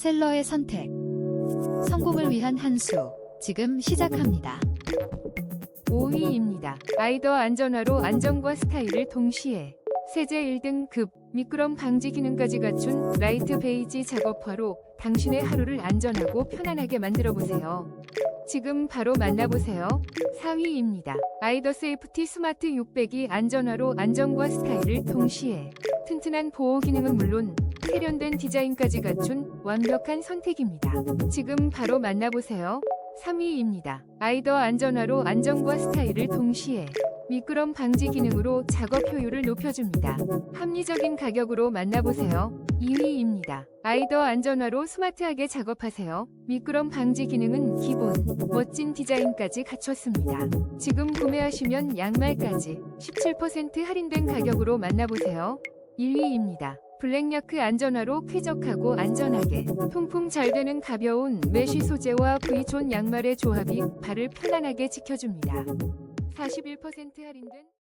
셀러의 선택. 성공을 위한 한 수. 지금 시작합니다. 5위입니다. 아이더 안전화로 안정과 스타일을 동시에 세제 1등 급 미끄럼 방지 기능까지 갖춘 라이트 베이지 작업화로 당신의 하루를 안전하고 편안하게 만들어 보세요. 지금 바로 만나보세요. 4위입니다. 아이더 세이프티 스마트 600이 안전화로 안정과 스타일을 동시에 튼튼한 보호 기능은 물론 세련된 디자인까지 갖춘 완벽한 선택입니다. 지금 바로 만나보세요. 3위입니다. 아이더 안전화로 안정과 스타일을 동시에 미끄럼 방지 기능으로 작업 효율을 높여줍니다. 합리적인 가격으로 만나보세요. 2위입니다. 아이더 안전화로 스마트하게 작업하세요. 미끄럼 방지 기능은 기본, 멋진 디자인까지 갖췄습니다. 지금 구매하시면 양말까지 17% 할인된 가격으로 만나보세요. 1위입니다. 블랙야크 안전화로 쾌적하고 안전하게 통풍 잘 되는 가벼운 메쉬 소재와 V존 양말의 조합이 발을 편안하게 지켜줍니다. 41% 할인된